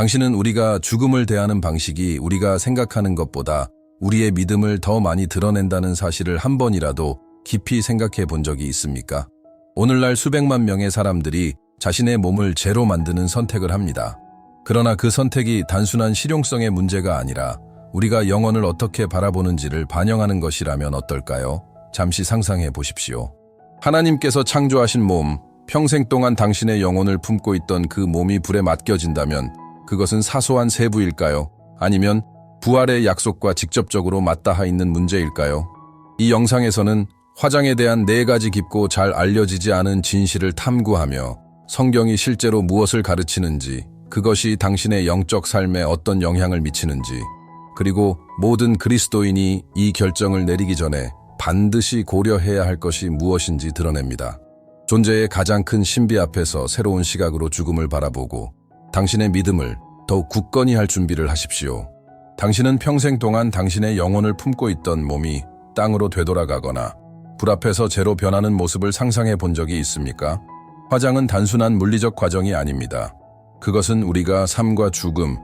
당신은 우리가 죽음을 대하는 방식이 우리가 생각하는 것보다 우리의 믿음을 더 많이 드러낸다는 사실을 한 번이라도 깊이 생각해 본 적이 있습니까? 오늘날 수백만 명의 사람들이 자신의 몸을 죄로 만드는 선택을 합니다. 그러나 그 선택이 단순한 실용성의 문제가 아니라 우리가 영혼을 어떻게 바라보는지를 반영하는 것이라면 어떨까요? 잠시 상상해 보십시오. 하나님께서 창조하신 몸, 평생 동안 당신의 영혼을 품고 있던 그 몸이 불에 맡겨진다면 그것은 사소한 세부일까요? 아니면 부활의 약속과 직접적으로 맞닿아 있는 문제일까요? 이 영상에서는 화장에 대한 네 가지 깊고 잘 알려지지 않은 진실을 탐구하며 성경이 실제로 무엇을 가르치는지, 그것이 당신의 영적 삶에 어떤 영향을 미치는지, 그리고 모든 그리스도인이 이 결정을 내리기 전에 반드시 고려해야 할 것이 무엇인지 드러냅니다. 존재의 가장 큰 신비 앞에서 새로운 시각으로 죽음을 바라보고 당신의 믿음을 더욱 굳건히 할 준비를 하십시오. 당신은 평생 동안 당신의 영혼을 품고 있던 몸이 땅으로 되돌아가거나 불 앞에서 재로 변하는 모습을 상상해 본 적이 있습니까? 화장은 단순한 물리적 과정이 아닙니다. 그것은 우리가 삶과 죽음,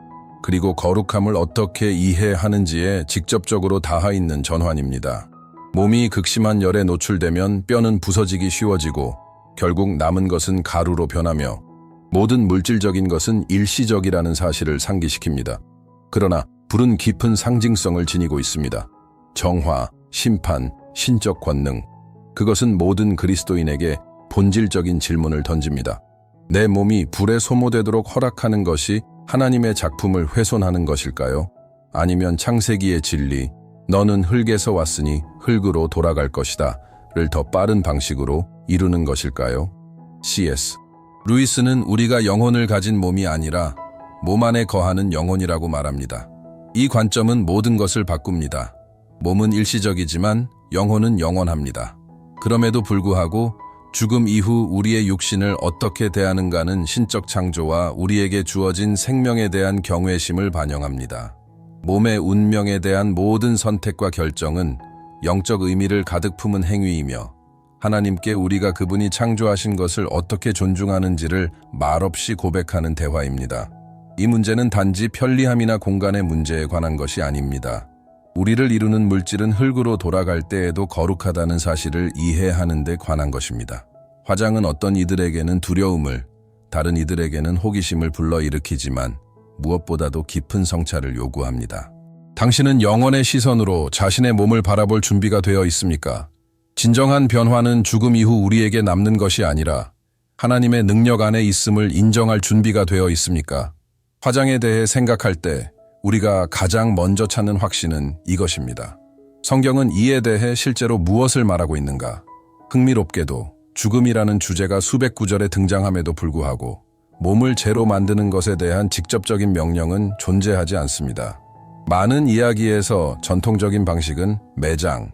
그리고 거룩함을 어떻게 이해하는지에 직접적으로 닿아 있는 전환입니다. 몸이 극심한 열에 노출되면 뼈는 부서지기 쉬워지고 결국 남은 것은 가루로 변하며 모든 물질적인 것은 일시적이라는 사실을 상기시킵니다. 그러나 불은 깊은 상징성을 지니고 있습니다. 정화, 심판, 신적 권능. 그것은 모든 그리스도인에게 본질적인 질문을 던집니다. 내 몸이 불에 소모되도록 허락하는 것이 하나님의 작품을 훼손하는 것일까요? 아니면 창세기의 진리, 너는 흙에서 왔으니 흙으로 돌아갈 것이다. 를더 빠른 방식으로 이루는 것일까요? CS. 루이스는 우리가 영혼을 가진 몸이 아니라 몸 안에 거하는 영혼이라고 말합니다. 이 관점은 모든 것을 바꿉니다. 몸은 일시적이지만 영혼은 영원합니다. 그럼에도 불구하고 죽음 이후 우리의 육신을 어떻게 대하는가는 신적 창조와 우리에게 주어진 생명에 대한 경외심을 반영합니다. 몸의 운명에 대한 모든 선택과 결정은 영적 의미를 가득 품은 행위이며 하나님께 우리가 그분이 창조하신 것을 어떻게 존중하는지를 말없이 고백하는 대화입니다. 이 문제는 단지 편리함이나 공간의 문제에 관한 것이 아닙니다. 우리를 이루는 물질은 흙으로 돌아갈 때에도 거룩하다는 사실을 이해하는 데 관한 것입니다. 화장은 어떤 이들에게는 두려움을, 다른 이들에게는 호기심을 불러일으키지만 무엇보다도 깊은 성찰을 요구합니다. 당신은 영혼의 시선으로 자신의 몸을 바라볼 준비가 되어 있습니까? 진정한 변화는 죽음 이후 우리에게 남는 것이 아니라 하나님의 능력 안에 있음을 인정할 준비가 되어 있습니까? 화장에 대해 생각할 때 우리가 가장 먼저 찾는 확신은 이것입니다. 성경은 이에 대해 실제로 무엇을 말하고 있는가? 흥미롭게도 죽음이라는 주제가 수백 구절에 등장함에도 불구하고 몸을 재로 만드는 것에 대한 직접적인 명령은 존재하지 않습니다. 많은 이야기에서 전통적인 방식은 매장,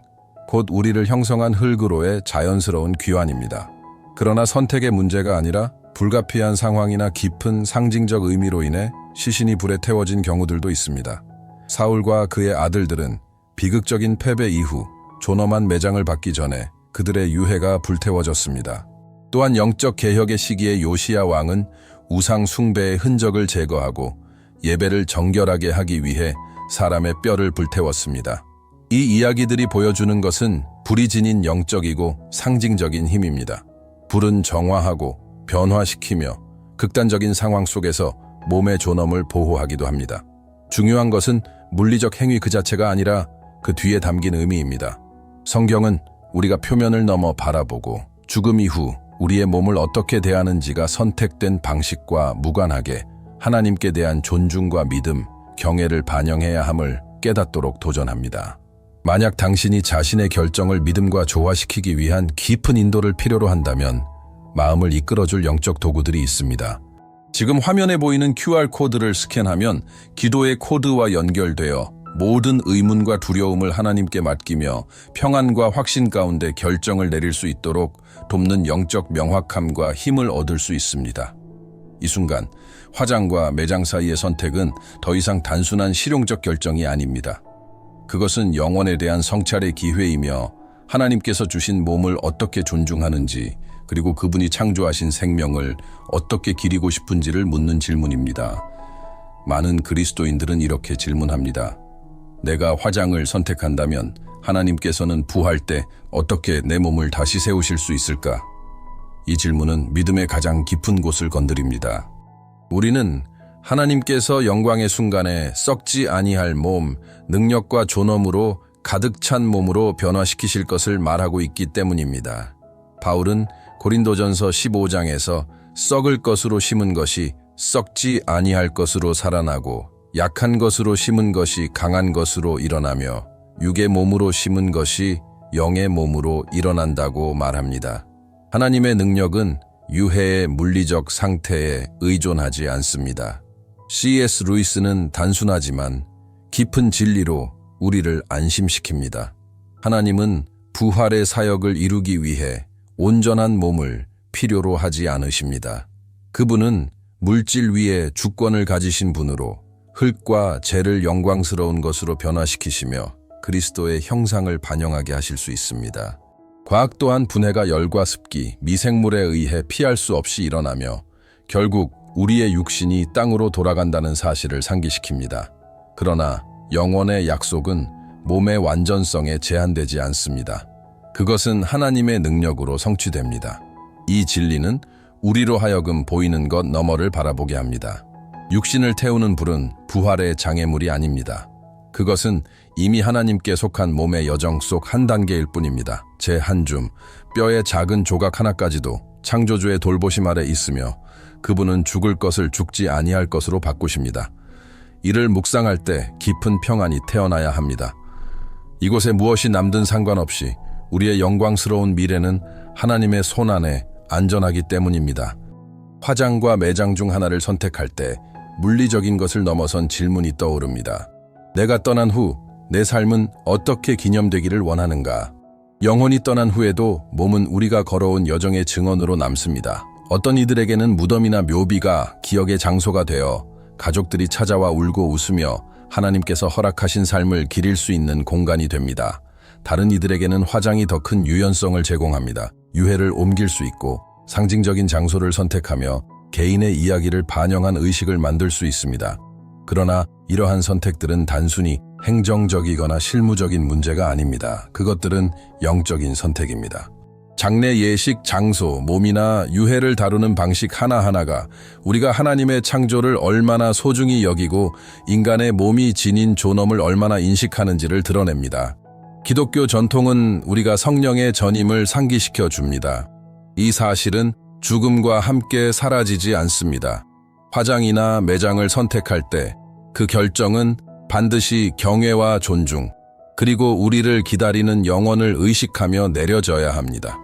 곧 우리를 형성한 흙으로의 자연스러운 귀환입니다. 그러나 선택의 문제가 아니라 불가피한 상황이나 깊은 상징적 의미로 인해 시신이 불에 태워진 경우들도 있습니다. 사울과 그의 아들들은 비극적인 패배 이후 존엄한 매장을 받기 전에 그들의 유해가 불태워졌습니다. 또한 영적 개혁의 시기에 요시야 왕은 우상 숭배의 흔적을 제거하고 예배를 정결하게 하기 위해 사람의 뼈를 불태웠습니다. 이 이야기들이 보여주는 것은 불이 지닌 영적이고 상징적인 힘입니다. 불은 정화하고 변화시키며 극단적인 상황 속에서 몸의 존엄을 보호하기도 합니다. 중요한 것은 물리적 행위 그 자체가 아니라 그 뒤에 담긴 의미입니다. 성경은 우리가 표면을 넘어 바라보고 죽음 이후 우리의 몸을 어떻게 대하는지가 선택된 방식과 무관하게 하나님께 대한 존중과 믿음, 경애를 반영해야 함을 깨닫도록 도전합니다. 만약 당신이 자신의 결정을 믿음과 조화시키기 위한 깊은 인도를 필요로 한다면 마음을 이끌어줄 영적 도구들이 있습니다. 지금 화면에 보이는 QR코드를 스캔하면 기도의 코드와 연결되어 모든 의문과 두려움을 하나님께 맡기며 평안과 확신 가운데 결정을 내릴 수 있도록 돕는 영적 명확함과 힘을 얻을 수 있습니다. 이 순간 화장과 매장 사이의 선택은 더 이상 단순한 실용적 결정이 아닙니다. 그것은 영혼에 대한 성찰의 기회이며 하나님께서 주신 몸을 어떻게 존중하는지 그리고 그분이 창조하신 생명을 어떻게 기리고 싶은지를 묻는 질문입니다. 많은 그리스도인들은 이렇게 질문합니다. 내가 화장을 선택한다면 하나님께서는 부활 때 어떻게 내 몸을 다시 세우실 수 있을까? 이 질문은 믿음의 가장 깊은 곳을 건드립니다. 우리는 하나님께서 영광의 순간에 썩지 아니할 몸, 능력과 존엄으로 가득 찬 몸으로 변화시키실 것을 말하고 있기 때문입니다. 바울은 고린도전서 15장에서 썩을 것으로 심은 것이 썩지 아니할 것으로 살아나고 약한 것으로 심은 것이 강한 것으로 일어나며 육의 몸으로 심은 것이 영의 몸으로 일어난다고 말합니다. 하나님의 능력은 유해의 물리적 상태에 의존하지 않습니다. C.S. 루이스는 단순하지만 깊은 진리로 우리를 안심시킵니다. 하나님은 부활의 사역을 이루기 위해 온전한 몸을 필요로 하지 않으십니다. 그분은 물질 위에 주권을 가지신 분으로 흙과 재를 영광스러운 것으로 변화시키시며 그리스도의 형상을 반영하게 하실 수 있습니다. 과학 또한 분해가 열과 습기, 미생물에 의해 피할 수 없이 일어나며 결국 우리의 육신이 땅으로 돌아간다는 사실을 상기시킵니다. 그러나 영원의 약속은 몸의 완전성에 제한되지 않습니다. 그것은 하나님의 능력으로 성취됩니다. 이 진리는 우리로 하여금 보이는 것 너머를 바라보게 합니다. 육신을 태우는 불은 부활의 장애물이 아닙니다. 그것은 이미 하나님께 속한 몸의 여정 속 한 단계일 뿐입니다. 제 한 줌, 뼈의 작은 조각 하나까지도 창조주의 돌보심 아래 있으며 그분은 죽을 것을 죽지 아니할 것으로 바꾸십니다. 이를 묵상할 때 깊은 평안이 태어나야 합니다. 이곳에 무엇이 남든 상관없이 우리의 영광스러운 미래는 하나님의 손 안에 안전하기 때문입니다. 화장과 매장 중 하나를 선택할 때 물리적인 것을 넘어선 질문이 떠오릅니다. 내가 떠난 후 내 삶은 어떻게 기념되기를 원하는가? 영혼이 떠난 후에도 몸은 우리가 걸어온 여정의 증언으로 남습니다. 어떤 이들에게는 무덤이나 묘비가 기억의 장소가 되어 가족들이 찾아와 울고 웃으며 하나님께서 허락하신 삶을 기릴 수 있는 공간이 됩니다. 다른 이들에게는 화장이 더 큰 유연성을 제공합니다. 유해를 옮길 수 있고 상징적인 장소를 선택하며 개인의 이야기를 반영한 의식을 만들 수 있습니다. 그러나 이러한 선택들은 단순히 행정적이거나 실무적인 문제가 아닙니다. 그것들은 영적인 선택입니다. 장례 예식, 장소, 몸이나 유해를 다루는 방식 하나하나가 우리가 하나님의 창조를 얼마나 소중히 여기고 인간의 몸이 지닌 존엄을 얼마나 인식하는지를 드러냅니다. 기독교 전통은 우리가 성령의 전임을 상기시켜 줍니다. 이 사실은 죽음과 함께 사라지지 않습니다. 화장이나 매장을 선택할 때 그 결정은 반드시 경외와 존중, 그리고 우리를 기다리는 영혼을 의식하며 내려져야 합니다.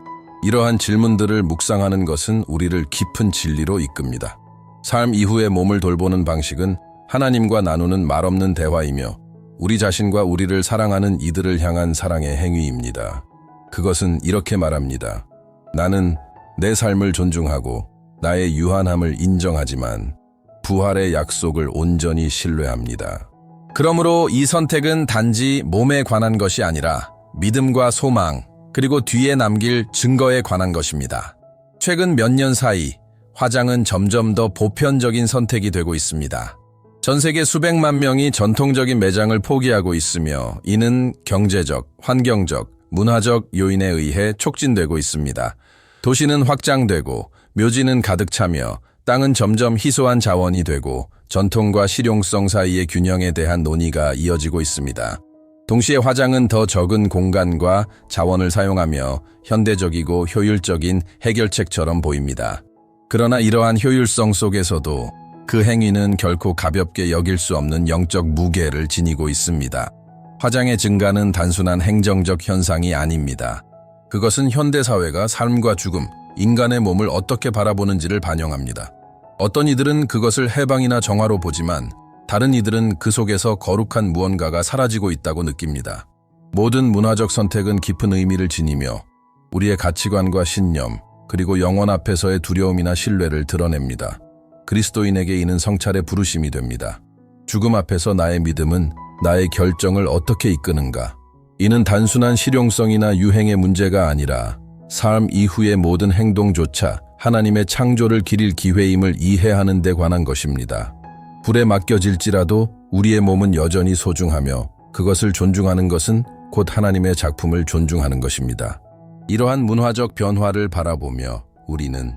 이러한 질문들을 묵상하는 것은 우리를 깊은 진리로 이끕니다. 삶 이후의 몸을 돌보는 방식은 하나님과 나누는 말없는 대화이며 우리 자신과 우리를 사랑하는 이들을 향한 사랑의 행위입니다. 그것은 이렇게 말합니다. 나는 내 삶을 존중하고 나의 유한함을 인정하지만 부활의 약속을 온전히 신뢰합니다. 그러므로 이 선택은 단지 몸에 관한 것이 아니라 믿음과 소망, 그리고 뒤에 남길 증거에 관한 것입니다. 최근 몇 년 사이 화장은 점점 더 보편적인 선택이 되고 있습니다. 전 세계 수백만 명이 전통적인 매장을 포기하고 있으며 이는 경제적, 환경적, 문화적 요인에 의해 촉진되고 있습니다. 도시는 확장되고 묘지는 가득 차며 땅은 점점 희소한 자원이 되고 전통과 실용성 사이의 균형에 대한 논의가 이어지고 있습니다. 동시에 화장은 더 적은 공간과 자원을 사용하며 현대적이고 효율적인 해결책처럼 보입니다. 그러나 이러한 효율성 속에서도 그 행위는 결코 가볍게 여길 수 없는 영적 무게를 지니고 있습니다. 화장의 증가는 단순한 행정적 현상이 아닙니다. 그것은 현대사회가 삶과 죽음, 인간의 몸을 어떻게 바라보는지를 반영합니다. 어떤 이들은 그것을 해방이나 정화로 보지만 다른 이들은 그 속에서 거룩한 무언가가 사라지고 있다고 느낍니다. 모든 문화적 선택은 깊은 의미를 지니며 우리의 가치관과 신념, 그리고 영원 앞에서의 두려움이나 신뢰를 드러냅니다. 그리스도인에게 이는 성찰의 부르심이 됩니다. 죽음 앞에서 나의 믿음은 나의 결정을 어떻게 이끄는가? 이는 단순한 실용성이나 유행의 문제가 아니라 삶 이후의 모든 행동조차 하나님의 창조를 기릴 기회임을 이해하는 데 관한 것입니다. 불에 맡겨질지라도 우리의 몸은 여전히 소중하며 그것을 존중하는 것은 곧 하나님의 작품을 존중하는 것입니다. 이러한 문화적 변화를 바라보며 우리는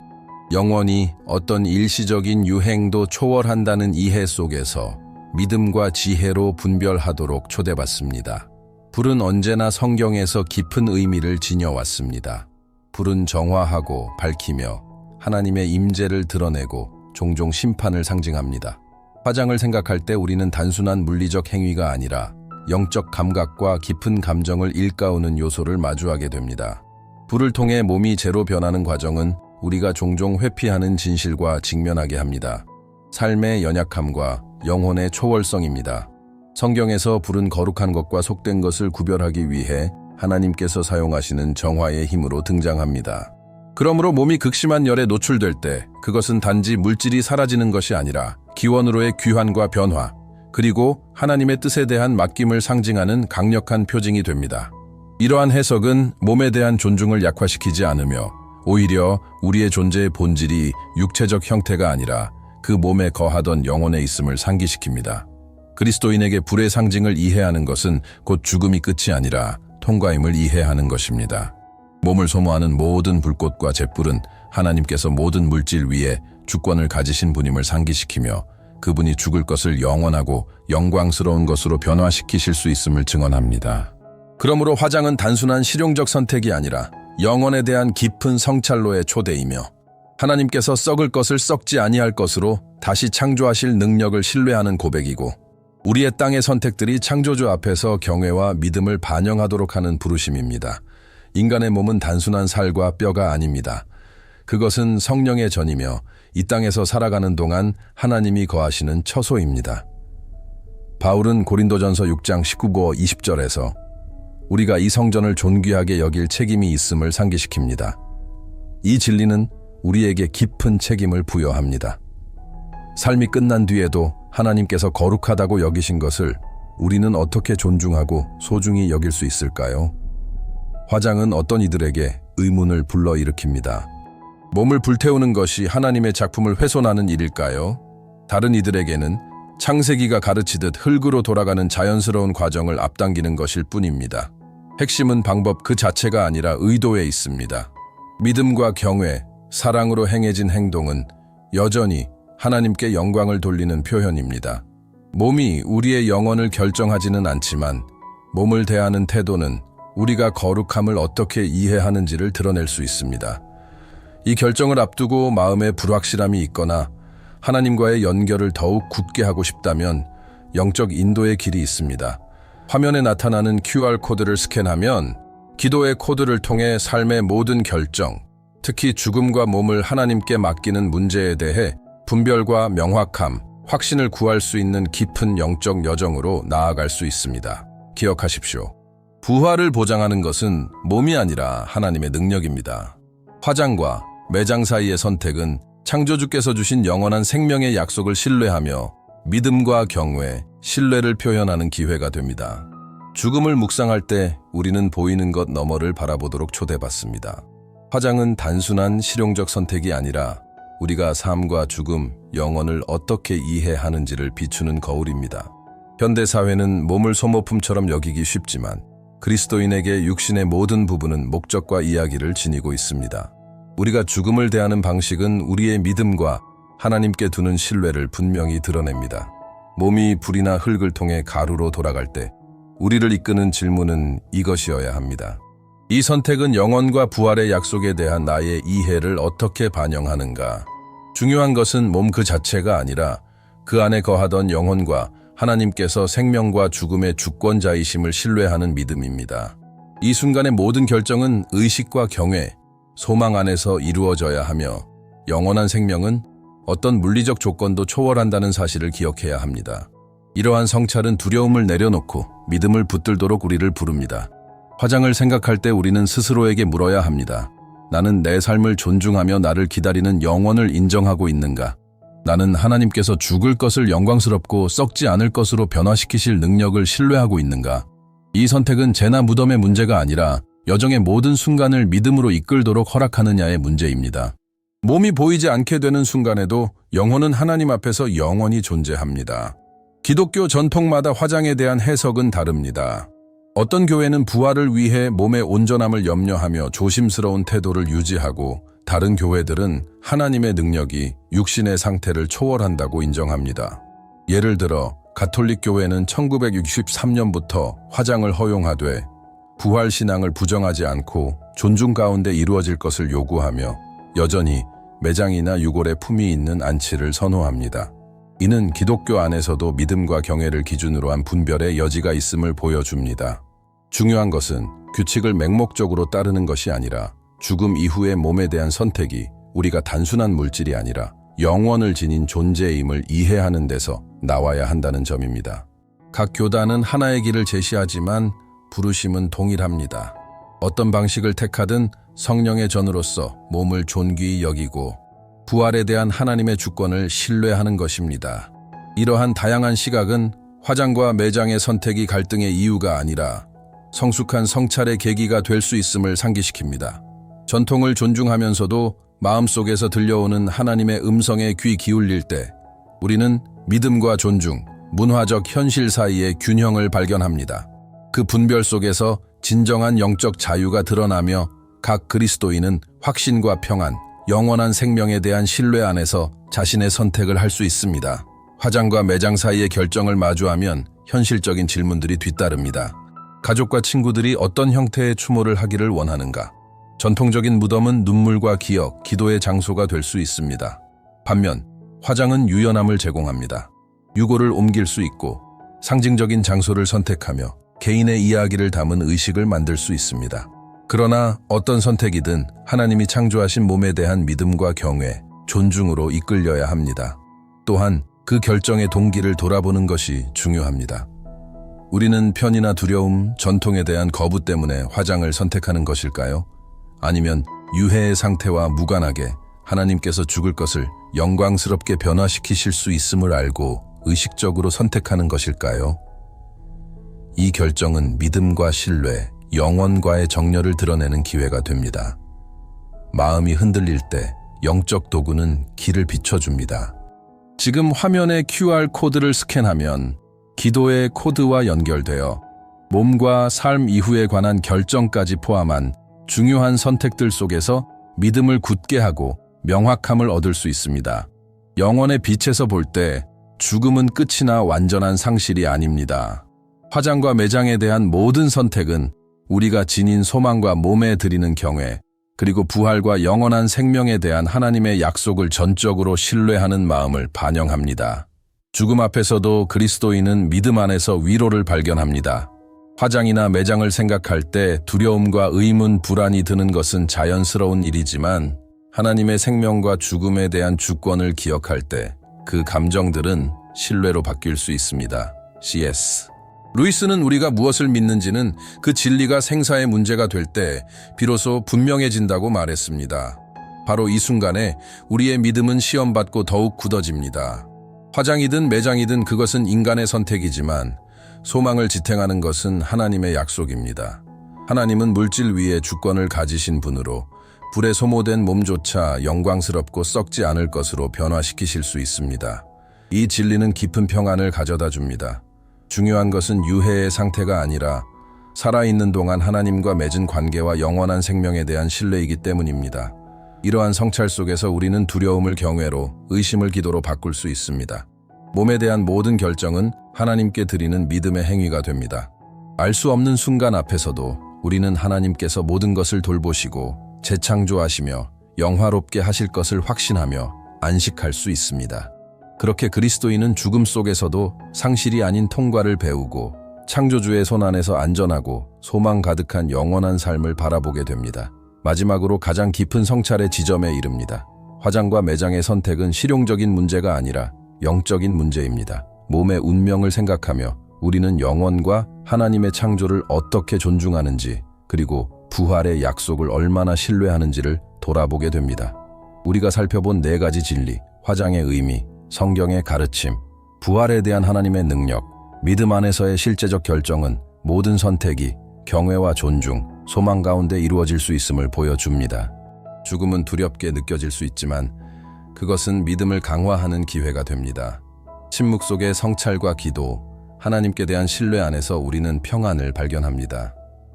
영원히 어떤 일시적인 유행도 초월한다는 이해 속에서 믿음과 지혜로 분별하도록 초대받습니다. 불은 언제나 성경에서 깊은 의미를 지녀왔습니다. 불은 정화하고 밝히며 하나님의 임재를 드러내고 종종 심판을 상징합니다. 화장을 생각할 때 우리는 단순한 물리적 행위가 아니라 영적 감각과 깊은 감정을 일깨우는 요소를 마주하게 됩니다. 불을 통해 몸이 재로 변하는 과정은 우리가 종종 회피하는 진실과 직면하게 합니다. 삶의 연약함과 영혼의 초월성입니다. 성경에서 불은 거룩한 것과 속된 것을 구별하기 위해 하나님께서 사용하시는 정화의 힘으로 등장합니다. 그러므로 몸이 극심한 열에 노출될 때 그것은 단지 물질이 사라지는 것이 아니라 기원으로의 귀환과 변화, 그리고 하나님의 뜻에 대한 맡김을 상징하는 강력한 표징이 됩니다. 이러한 해석은 몸에 대한 존중을 약화시키지 않으며 오히려 우리의 존재의 본질이 육체적 형태가 아니라 그 몸에 거하던 영혼에 있음을 상기시킵니다. 그리스도인에게 불의 상징을 이해하는 것은 곧 죽음이 끝이 아니라 통과임을 이해하는 것입니다. 몸을 소모하는 모든 불꽃과 잿불은 하나님께서 모든 물질 위에 주권을 가지신 분임을 상기시키며 그분이 죽을 것을 영원하고 영광스러운 것으로 변화시키실 수 있음을 증언합니다. 그러므로 화장은 단순한 실용적 선택이 아니라 영혼에 대한 깊은 성찰로의 초대이며 하나님께서 썩을 것을 썩지 아니할 것으로 다시 창조하실 능력을 신뢰하는 고백이고 우리의 땅의 선택들이 창조주 앞에서 경외와 믿음을 반영하도록 하는 부르심입니다. 인간의 몸은 단순한 살과 뼈가 아닙니다. 그것은 성령의 전이며 이 땅에서 살아가는 동안 하나님이 거하시는 처소입니다. 바울은 고린도전서 6장 19고 20절에서 우리가 이 성전을 존귀하게 여길 책임이 있음을 상기시킵니다. 이 진리는 우리에게 깊은 책임을 부여합니다. 삶이 끝난 뒤에도 하나님께서 거룩하다고 여기신 것을 우리는 어떻게 존중하고 소중히 여길 수 있을까요? 화장은 어떤 이들에게 의문을 불러일으킵니다. 몸을 불태우는 것이 하나님의 작품을 훼손하는 일일까요? 다른 이들에게는 창세기가 가르치듯 흙으로 돌아가는 자연스러운 과정을 앞당기는 것일 뿐입니다. 핵심은 방법 그 자체가 아니라 의도에 있습니다. 믿음과 경외, 사랑으로 행해진 행동은 여전히 하나님께 영광을 돌리는 표현입니다. 몸이 우리의 영혼을 결정하지는 않지만 몸을 대하는 태도는 우리가 거룩함을 어떻게 이해하는지를 드러낼 수 있습니다. 이 결정을 앞두고 마음에 불확실함이 있거나 하나님과의 연결을 더욱 굳게 하고 싶다면 영적 인도의 길이 있습니다. 화면에 나타나는 QR코드를 스캔하면 기도의 코드를 통해 삶의 모든 결정, 특히 죽음과 몸을 하나님께 맡기는 문제에 대해 분별과 명확함, 확신을 구할 수 있는 깊은 영적 여정으로 나아갈 수 있습니다. 기억하십시오. 부활을 보장하는 것은 몸이 아니라 하나님의 능력입니다. 화장과 매장 사이의 선택은 창조주께서 주신 영원한 생명의 약속을 신뢰하며 믿음과 경외, 신뢰를 표현하는 기회가 됩니다. 죽음을 묵상할 때 우리는 보이는 것 너머를 바라보도록 초대받습니다. 화장은 단순한 실용적 선택이 아니라 우리가 삶과 죽음, 영혼을 어떻게 이해하는지를 비추는 거울입니다. 현대 사회는 몸을 소모품처럼 여기기 쉽지만 그리스도인에게 육신의 모든 부분은 목적과 이야기를 지니고 있습니다. 우리가 죽음을 대하는 방식은 우리의 믿음과 하나님께 두는 신뢰를 분명히 드러냅니다. 몸이 불이나 흙을 통해 가루로 돌아갈 때 우리를 이끄는 질문은 이것이어야 합니다. 이 선택은 영원과 부활의 약속에 대한 나의 이해를 어떻게 반영하는가? 중요한 것은 몸 그 자체가 아니라 그 안에 거하던 영혼과 하나님께서 생명과 죽음의 주권자이심을 신뢰하는 믿음입니다. 이 순간의 모든 결정은 의식과 경외, 소망 안에서 이루어져야 하며 영원한 생명은 어떤 물리적 조건도 초월한다는 사실을 기억해야 합니다. 이러한 성찰은 두려움을 내려놓고 믿음을 붙들도록 우리를 부릅니다. 화장을 생각할 때 우리는 스스로에게 물어야 합니다. 나는 내 삶을 존중하며 나를 기다리는 영원을 인정하고 있는가? 나는 하나님께서 죽을 것을 영광스럽고 썩지 않을 것으로 변화시키실 능력을 신뢰하고 있는가? 이 선택은 재나 무덤의 문제가 아니라 여정의 모든 순간을 믿음으로 이끌도록 허락하느냐의 문제입니다. 몸이 보이지 않게 되는 순간에도 영혼은 하나님 앞에서 영원히 존재합니다. 기독교 전통마다 화장에 대한 해석은 다릅니다. 어떤 교회는 부활을 위해 몸의 온전함을 염려하며 조심스러운 태도를 유지하고 다른 교회들은 하나님의 능력이 육신의 상태를 초월한다고 인정합니다. 예를 들어 가톨릭 교회는 1963년부터 화장을 허용하되 부활 신앙을 부정하지 않고 존중 가운데 이루어질 것을 요구하며 여전히 매장이나 유골에 품이 있는 안치를 선호합니다. 이는 기독교 안에서도 믿음과 경애를 기준으로 한 분별의 여지가 있음을 보여줍니다. 중요한 것은 규칙을 맹목적으로 따르는 것이 아니라 죽음 이후의 몸에 대한 선택이 우리가 단순한 물질이 아니라 영원을 지닌 존재임을 이해하는 데서 나와야 한다는 점입니다. 각 교단은 하나의 길을 제시하지만 부르심은 동일합니다. 어떤 방식을 택하든 성령의 전으로서 몸을 존귀히 여기고 부활에 대한 하나님의 주권을 신뢰하는 것입니다. 이러한 다양한 시각은 화장과 매장의 선택이 갈등의 이유가 아니라 성숙한 성찰의 계기가 될 수 있음을 상기시킵니다. 전통을 존중하면서도 마음속에서 들려오는 하나님의 음성에 귀 기울일 때 우리는 믿음과 존중, 문화적 현실 사이의 균형을 발견합니다. 그 분별 속에서 진정한 영적 자유가 드러나며 각 그리스도인은 확신과 평안, 영원한 생명에 대한 신뢰 안에서 자신의 선택을 할 수 있습니다. 화장과 매장 사이의 결정을 마주하면 현실적인 질문들이 뒤따릅니다. 가족과 친구들이 어떤 형태의 추모를 하기를 원하는가? 전통적인 무덤은 눈물과 기억, 기도의 장소가 될 수 있습니다. 반면 화장은 유연함을 제공합니다. 유골을 옮길 수 있고 상징적인 장소를 선택하며 개인의 이야기를 담은 의식을 만들 수 있습니다. 그러나 어떤 선택이든 하나님이 창조하신 몸에 대한 믿음과 경외, 존중으로 이끌려야 합니다. 또한 그 결정의 동기를 돌아보는 것이 중요합니다. 우리는 편이나 두려움, 전통에 대한 거부 때문에 화장을 선택하는 것일까요? 아니면 유해의 상태와 무관하게 하나님께서 죽을 것을 영광스럽게 변화시키실 수 있음을 알고 의식적으로 선택하는 것일까요? 이 결정은 믿음과 신뢰, 영원과의 정렬을 드러내는 기회가 됩니다. 마음이 흔들릴 때 영적 도구는 길을 비춰줍니다. 지금 화면의 QR코드를 스캔하면 기도의 코드와 연결되어 몸과 삶 이후에 관한 결정까지 포함한 중요한 선택들 속에서 믿음을 굳게 하고 명확함을 얻을 수 있습니다. 영원의 빛에서 볼 때 죽음은 끝이나 완전한 상실이 아닙니다. 화장과 매장에 대한 모든 선택은 우리가 지닌 소망과 몸에 드리는 경외, 그리고 부활과 영원한 생명에 대한 하나님의 약속을 전적으로 신뢰하는 마음을 반영합니다. 죽음 앞에서도 그리스도인은 믿음 안에서 위로를 발견합니다. 화장이나 매장을 생각할 때 두려움과 의문, 불안이 드는 것은 자연스러운 일이지만 하나님의 생명과 죽음에 대한 주권을 기억할 때 그 감정들은 신뢰로 바뀔 수 있습니다. CS 루이스는 우리가 무엇을 믿는지는 그 진리가 생사의 문제가 될 때 비로소 분명해진다고 말했습니다. 바로 이 순간에 우리의 믿음은 시험받고 더욱 굳어집니다. 화장이든 매장이든 그것은 인간의 선택이지만 소망을 지탱하는 것은 하나님의 약속입니다. 하나님은 물질 위에 주권을 가지신 분으로 불에 소모된 몸조차 영광스럽고 썩지 않을 것으로 변화시키실 수 있습니다. 이 진리는 깊은 평안을 가져다 줍니다. 중요한 것은 유해의 상태가 아니라 살아있는 동안 하나님과 맺은 관계와 영원한 생명에 대한 신뢰이기 때문입니다. 이러한 성찰 속에서 우리는 두려움을 경외로, 의심을 기도로 바꿀 수 있습니다. 몸에 대한 모든 결정은 하나님께 드리는 믿음의 행위가 됩니다. 알 수 없는 순간 앞에서도 우리는 하나님께서 모든 것을 돌보시고 재창조하시며 영화롭게 하실 것을 확신하며 안식할 수 있습니다. 그렇게 그리스도인은 죽음 속에서도 상실이 아닌 통과를 배우고 창조주의 손 안에서 안전하고 소망 가득한 영원한 삶을 바라보게 됩니다. 마지막으로 가장 깊은 성찰의 지점에 이릅니다. 화장과 매장의 선택은 실용적인 문제가 아니라 영적인 문제입니다. 몸의 운명을 생각하며 우리는 영원과 하나님의 창조를 어떻게 존중하는지 그리고 부활의 약속을 얼마나 신뢰하는지를 돌아보게 됩니다. 우리가 살펴본 네 가지 진리, 화장의 의미, 성경의 가르침, 부활에 대한 하나님의 능력, 믿음 안에서의 실제적 결정은 모든 선택이 경외와 존중, 소망 가운데 이루어질 수 있음을 보여줍니다. 죽음은 두렵게 느껴질 수 있지만 그것은 믿음을 강화하는 기회가 됩니다. 침묵 속의 성찰과 기도, 하나님께 대한 신뢰 안에서 우리는 평안을 발견합니다.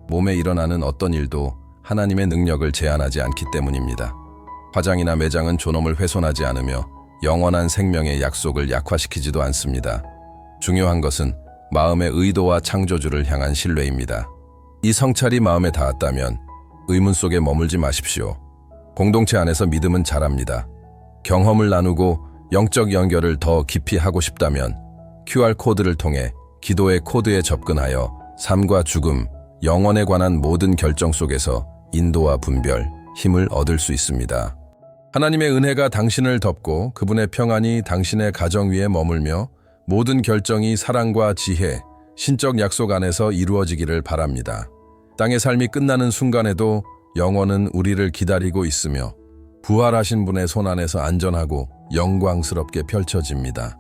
몸에 일어나는 어떤 일도 하나님의 능력을 제한하지 않기 때문입니다. 화장이나 매장은 존엄을 훼손하지 않으며 영원한 생명의 약속을 약화시키지도 않습니다. 중요한 것은 마음의 의도와 창조주를 향한 신뢰입니다. 이 성찰이 마음에 닿았다면 의문 속에 머물지 마십시오. 공동체 안에서 믿음은 자랍니다. 경험을 나누고 영적 연결을 더 깊이 하고 싶다면 QR코드를 통해 기도의 코드에 접근하여 삶과 죽음, 영원에 관한 모든 결정 속에서 인도와 분별, 힘을 얻을 수 있습니다. 하나님의 은혜가 당신을 덮고 그분의 평안이 당신의 가정 위에 머물며 모든 결정이 사랑과 지혜, 신적 약속 안에서 이루어지기를 바랍니다. 땅의 삶이 끝나는 순간에도 영원은 우리를 기다리고 있으며 부활하신 분의 손 안에서 안전하고 영광스럽게 펼쳐집니다.